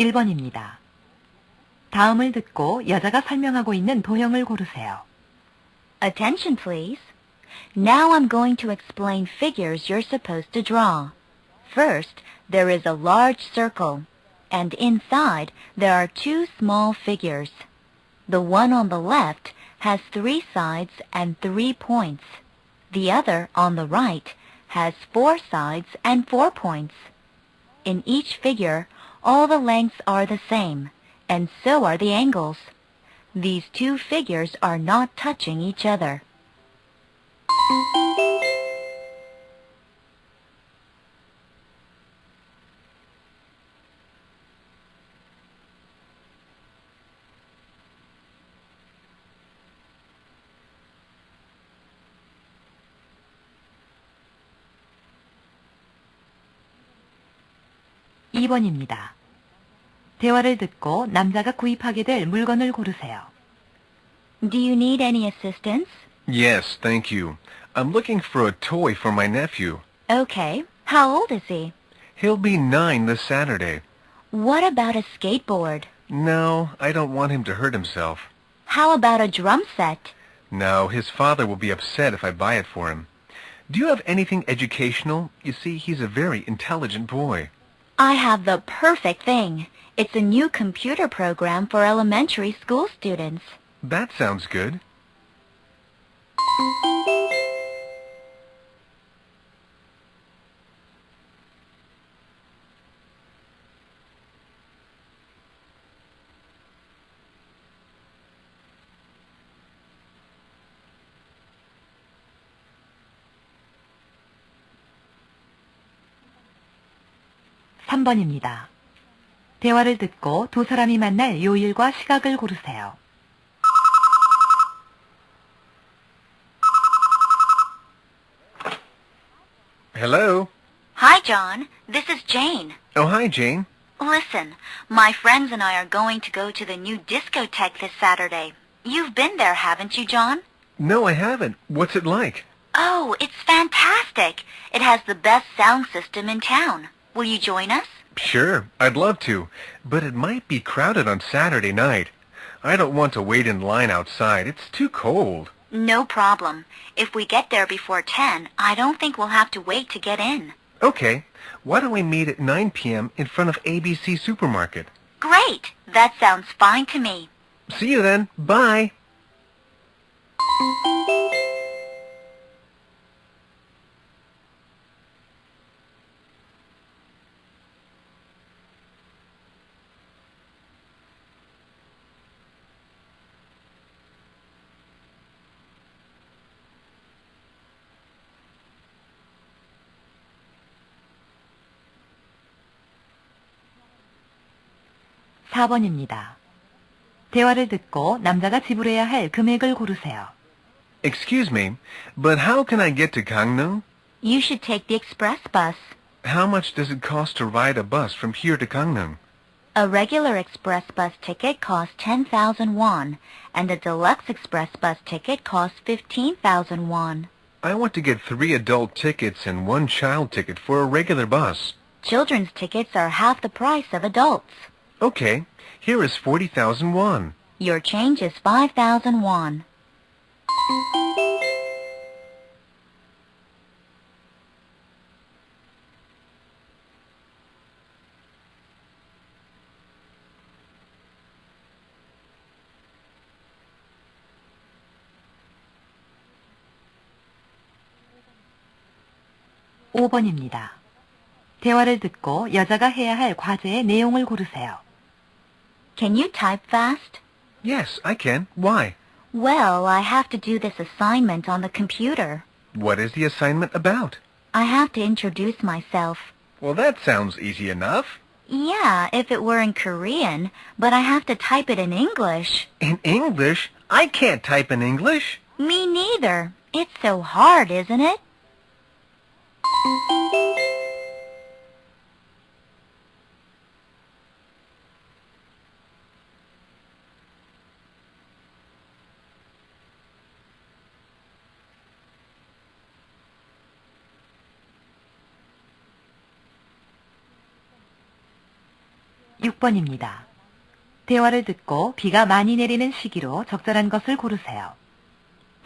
1번입니다. 다음을 듣고 여자가 설명하고 있는 도형을 고르세요. Attention, please. Now I'm going to explain figures you're supposed to draw. First, there is a large circle, and inside there are two small figures. The one on the left has three sides and three points. The other on the right has four sides and four points. In each figure, all the lengths are the same, and so are the angles. These two figures are not touching each other. 이번입니다 대화를 듣고 남자가 구입하게 될 물건을 고르세요. Do you need any assistance? Yes, thank you. I'm looking for a toy for my nephew. Okay. How old is he? He'll be nine this Saturday. What about a skateboard? No, I don't want him to hurt himself. How about a drum set? No, his father will be upset if I buy it for him. Do you have anything educational? You see, he's a very intelligent boy. I have the perfect thing. It's a new computer program for elementary school students. That sounds good. 삼번입니다 대화를 듣고 두 사람이 만날 요일과 시각을 고르세요. Hello? Hi, John. This is Jane. Oh, hi, Jane. Listen, my friends and I are going to go to the new discotheque this Saturday. You've been there, haven't you, John? No, I haven't. What's it like? Oh, it's fantastic. It has the best sound system in town. Will you join us? Sure, I'd love to, but it might be crowded on Saturday night. I don't want to wait in line outside. It's too cold. No problem. If we get there before 10, I don't think we'll have to wait to get in. Okay, why don't we meet at 9 p.m. in front of ABC Supermarket? Great. That sounds fine to me. See you then. Bye. 사번입니다 대화를 듣고 남자가 지불해야 할 금액을 고르세요. Excuse me, but how can I get to Gangneung? You should take the express bus. How much does it cost to ride a bus from here to Gangneung? A regular express bus ticket costs 10,000 won, and a deluxe express bus ticket costs 15,000 won. I want to get three adult tickets and one child ticket for a regular bus. Children's tickets are half the price of adults. Okay, here is 40,000 won. Your change is 5,000 won. 오번입니다 대화를 듣고 여자가 해야 할 과제의 내용을 고르세요. Can you type fast? Yes, I can. Why? Well, I have to do this assignment on the computer. What is the assignment about? I have to introduce myself. Well, that sounds easy enough. Yeah, if it were in Korean, but I have to type it in English. In English? I can't type in English. Me neither. It's so hard, isn't it? 6번입니다. 대화를 듣고 비가 많이 내리는 시기로 적절한 것을 고르세요.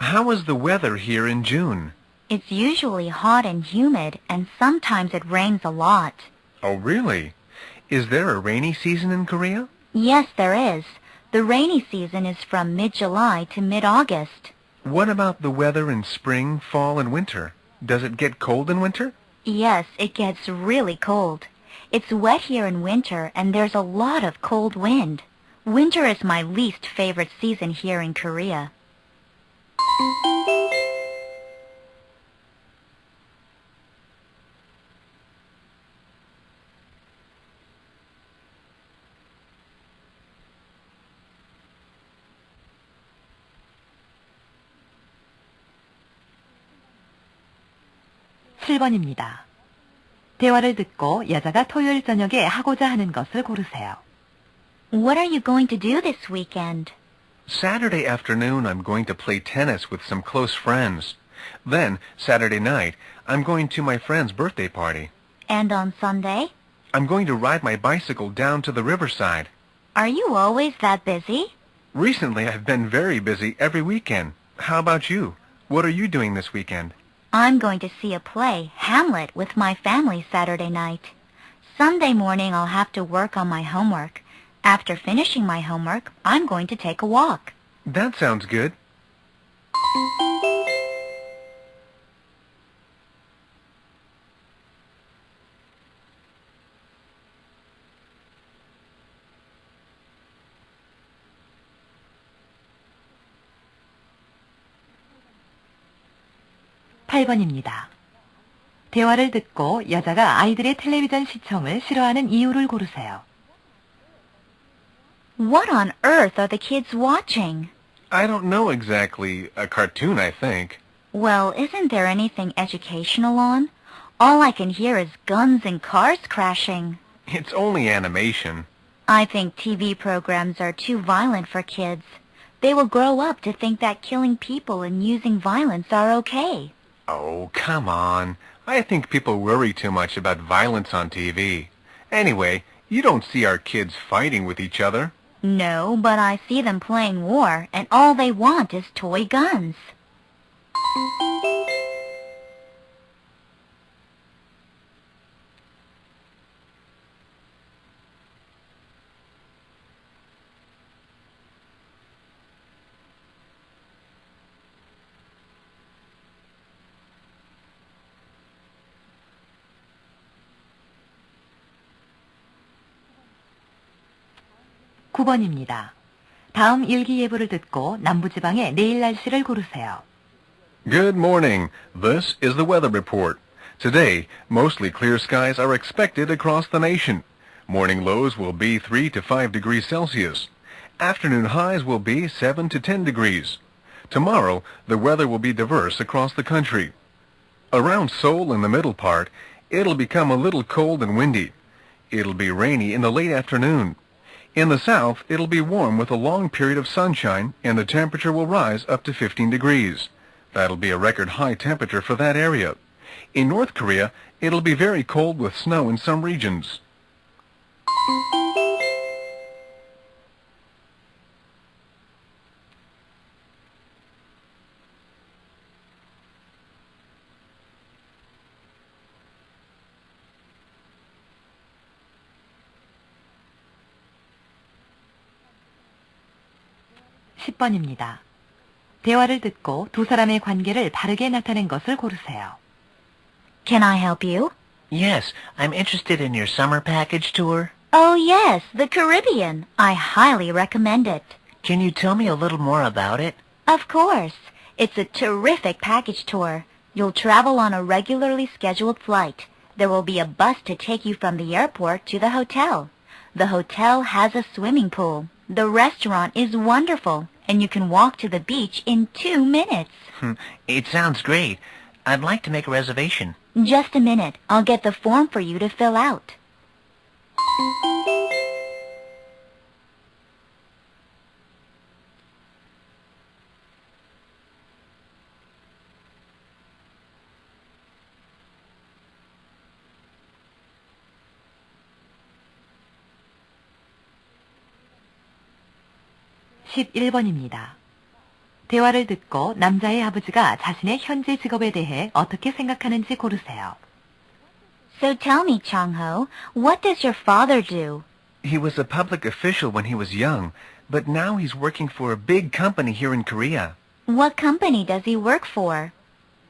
How is the weather here in June? It's usually hot and humid, and sometimes it rains a lot. Oh, really? Is there a rainy season in Korea? Yes, there is. The rainy season is from mid-July to mid-August. What about the weather in spring, fall, and winter? Does it get cold in winter? Yes, it gets really cold. It's wet here in winter, and there's a lot of cold wind. Winter is my least favorite season here in Korea. 칠 번입니다 대화를 듣고 여자가 토요일 저녁에 하고자 하는 것을 고르세요. What are you going to do this weekend? Saturday afternoon, I'm going to play tennis with some close friends. Then, Saturday night, I'm going to my friend's birthday party. And on Sunday? I'm going to ride my bicycle down to the riverside. Are you always that busy? Recently, I've been very busy every weekend. How about you? What are you doing this weekend? I'm going to see a play, Hamlet, with my family Saturday night. Sunday morning I'll have to work on my homework. After finishing my homework, I'm going to take a walk. That sounds good. 팔번입니다 대화를 듣고 여자가 아이들의 텔레비전 시청을 싫어하는 이유를 고르세요. What on earth are the kids watching? I don't know exactly. A cartoon, I think. Well, isn't there anything educational on? All I can hear is guns and cars crashing. It's only animation. I think TV programs are too violent for kids. They will grow up to think that killing people and using violence are okay. Oh, come on. I think people worry too much about violence on TV. Anyway, you don't see our kids fighting with each other. No, but I see them playing war, and all they want is toy guns. 구번입니다 다음 일기예보를 듣고 남부지방의 내일 날씨를 고르세요. Good morning. This is the weather report. Today, mostly clear skies are expected across the nation. Morning lows will be 3 to 5 degrees Celsius. Afternoon highs will be 7 to 10 degrees. Tomorrow, the weather will be diverse across the country. Around Seoul in the middle part, it'll become a little cold and windy. It'll be rainy in the late afternoon. In the south, it'll be warm with a long period of sunshine, and the temperature will rise up to 15 degrees. That'll be a record high temperature for that area. In North Korea, it'll be very cold with snow in some regions. 십 번입니다 대화를 듣고 두 사람의 관계를 바르게 나타낸 것을 고르세요. Can I help you? Yes, I'm interested in your summer package tour. Oh, yes, the Caribbean. I highly recommend it. Can you tell me a little more about it? Of course. It's a terrific package tour. You'll travel on a regularly scheduled flight. There will be a bus to take you from the airport to the hotel. The hotel has a swimming pool. The restaurant is wonderful, and you can walk to the beach in two minutes. Hmm, it sounds great. I'd like to make a reservation. Just a minute. I'll get the form for you to fill out. 11번입니다. 대화를 듣고 남자의 아버지가 자신의 현재 직업에 대해 어떻게 생각하는지 고르세요. So tell me, Chang-ho, what does your father do? He was a public official when he was young, but now he's working for a big company here in Korea. What company does he work for?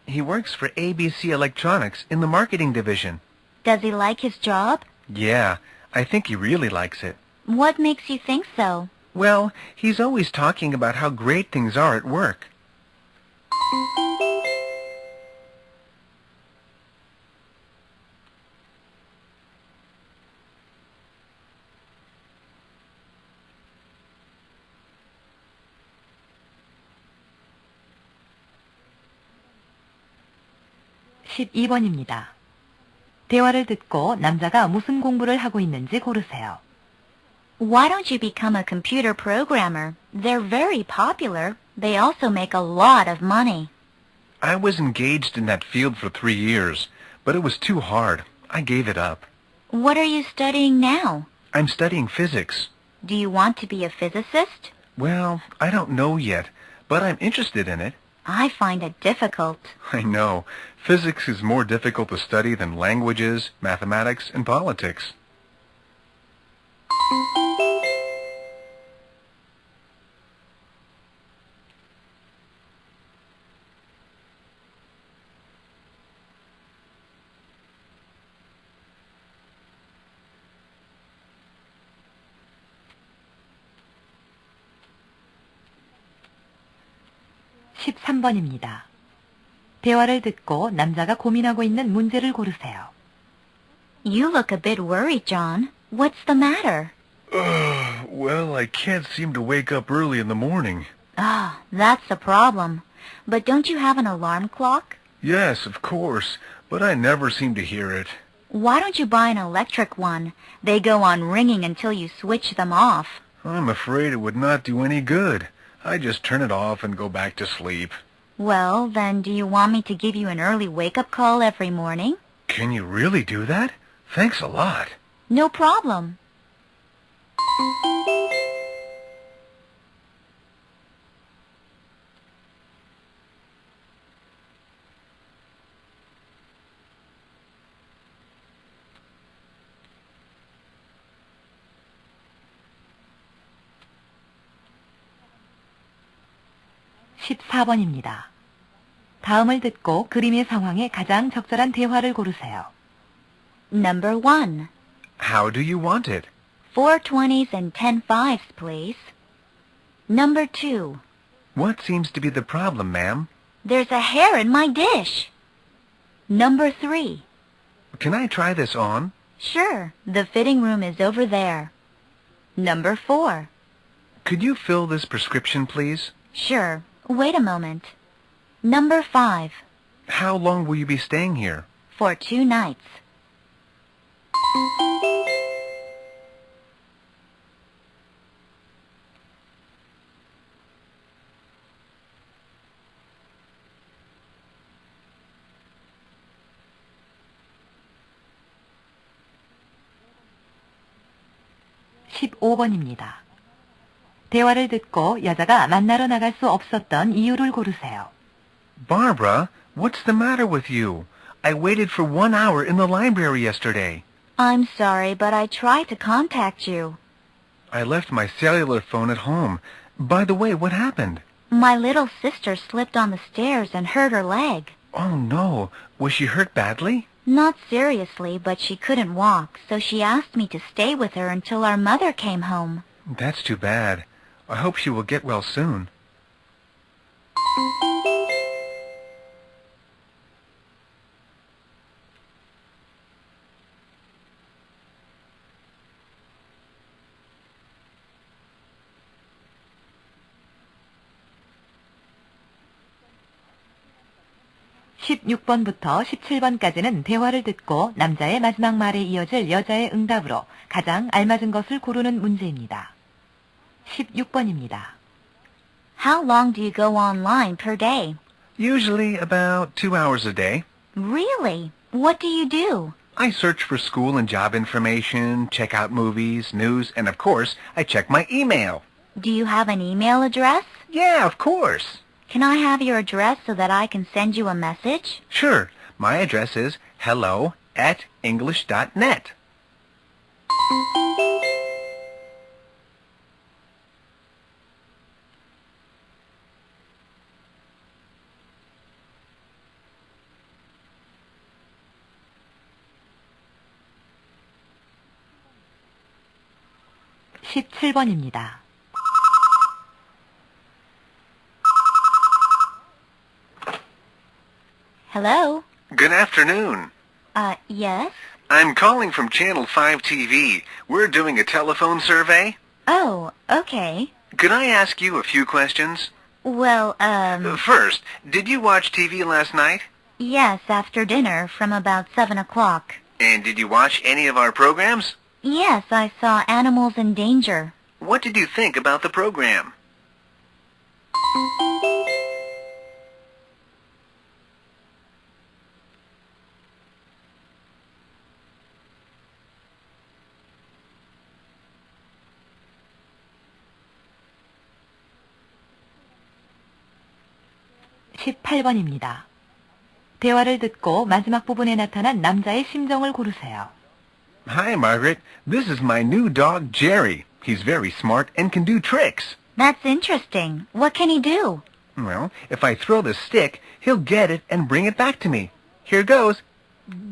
He works for ABC Electronics in the marketing division. Does he like his job? Yeah, I think he really likes it. What makes you think so? Well, he's always talking about how great things are at work. 십이 번입니다 대화를 듣고 남자가 무슨 공부를 하고 있는지 고르세요. Why don't you become a computer programmer? They're very popular. They also make a lot of money. I was engaged in that field for three years, but it was too hard. I gave it up. What are you studying now? I'm studying physics. Do you want to be a physicist? Well, I don't know yet, but I'm interested in it. I find it difficult. I know. Physics is more difficult to study than languages, mathematics, and politics. 십삼 번입니다 대화를 듣고 남자가 고민하고 있는 문제를 고르세요. You look a bit worried, John. What's the matter? well, I can't seem to wake up early in the morning. Ah, that's the problem. But don't you have an alarm clock? Yes, of course, but I never seem to hear it. Why don't you buy an electric one? They go on ringing until you switch them off. I'm afraid it would not do any good. I just turn it off and go back to sleep. Well, then do you want me to give you an early wake-up call every morning? Can you really do that? Thanks a lot. No problem. 십사 번입니다 다음을 듣고 그림의 상황에 가장 적절한 대화를 고르세요. Number one. How do you want it? Four twenties and ten fives, please. Number two. What seems to be the problem, ma'am? There's a hair in my dish. Number three. Can I try this on? Sure, the fitting room is over there. Number four. Could you fill this prescription, please? Sure, wait a moment. Number five. How long will you be staying here? For two nights. 십오 번입니다 대화를 듣고 여자가 만나러 나갈 수 없었던 이유를 고르세요. Barbara, what's the matter with you? I waited for one hour in the library yesterday. I'm sorry, but I tried to contact you. I left my cellular phone at home. By the way, what happened? My little sister slipped on the stairs and hurt her leg. Oh no, was she hurt badly? Not seriously, but she couldn't walk, so she asked me to stay with her until our mother came home. That's too bad. I hope she will get well soon. 십육 번부터 십칠 번까지는 대화를 듣고 남자의 마지막 말에 이어질 여자의 응답으로 가장 알맞은 것을 고르는 문제입니다. 십육 번입니다 How long do you go online per day? Usually about two hours a day. Really? What do you do? I search for school and job information, check out movies, news, and of course, I check my email. Do you have an email address? Yeah, of course. Can I have your address so that I can send you a message? Sure. My address is hello at english.net. 십칠 번입니다 Hello? Good afternoon. Uh, yes? I'm calling from Channel 5 TV. We're doing a telephone survey. Oh, okay. Could I ask you a few questions? Well, um, First, did you watch TV last night? yes, after dinner from about seven o'clock. And did you watch any of our programs? Yes, I saw Animals in Danger. What did you think about the program? 십팔 번입니다 대화를 듣고 마지막 부분에 나타난 남자의 심정을 고르세요. Hi, Margaret. This is my new dog, Jerry. He's very smart and can do tricks. That's interesting. What can he do? Well, if I throw the stick, he'll get it and bring it back to me. Here goes.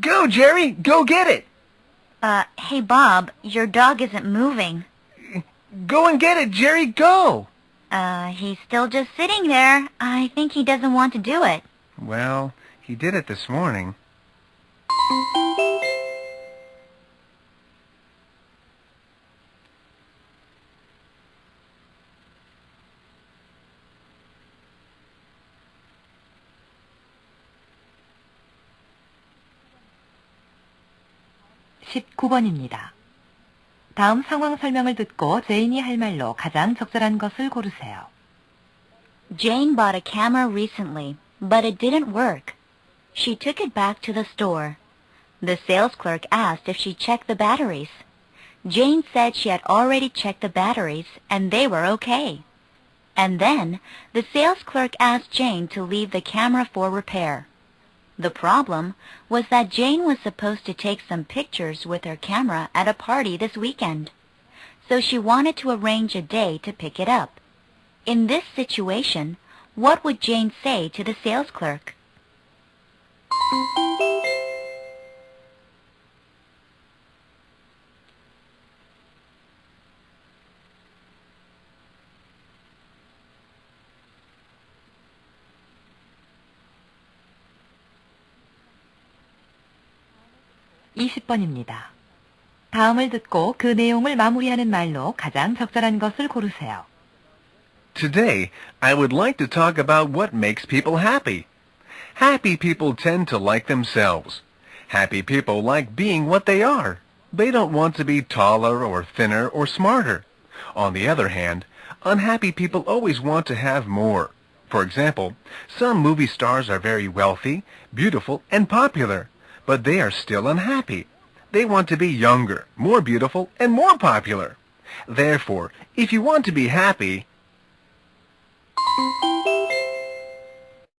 Go, Jerry! Go get it! Uh, hey Bob, your dog isn't moving. Go and get it, Jerry! Go! Uh, he's still just sitting there. I think he doesn't want to do it. Well, he did it this morning. 십구 번입니다 다음 상황 설명을 듣고 제인이 할 말로 가장 적절한 것을 고르세요. Jane bought a camera recently, but it didn't work. She took it back to the store. The sales clerk asked if she checked the batteries. Jane said she had already checked the batteries and they were okay. And then the sales clerk asked Jane to leave the camera for repair. The problem was that Jane was supposed to take some pictures with her camera at a party this weekend. So she wanted to arrange a day to pick it up. In this situation, what would Jane say to the sales clerk? 이십 번입니다 다음을 듣고 그 내용을 마무리하는 말로 가장 적절한 것을 고르세요. Today, I would like to talk about what makes people happy. Happy people tend to like themselves. Happy people like being what they are. They don't want to be taller or thinner or smarter. On the other hand, unhappy people always want to have more. For example, some movie stars are very wealthy, beautiful, and popular, but they are still unhappy. They want to be younger, more beautiful, and more popular. Therefore, if you want to be happy,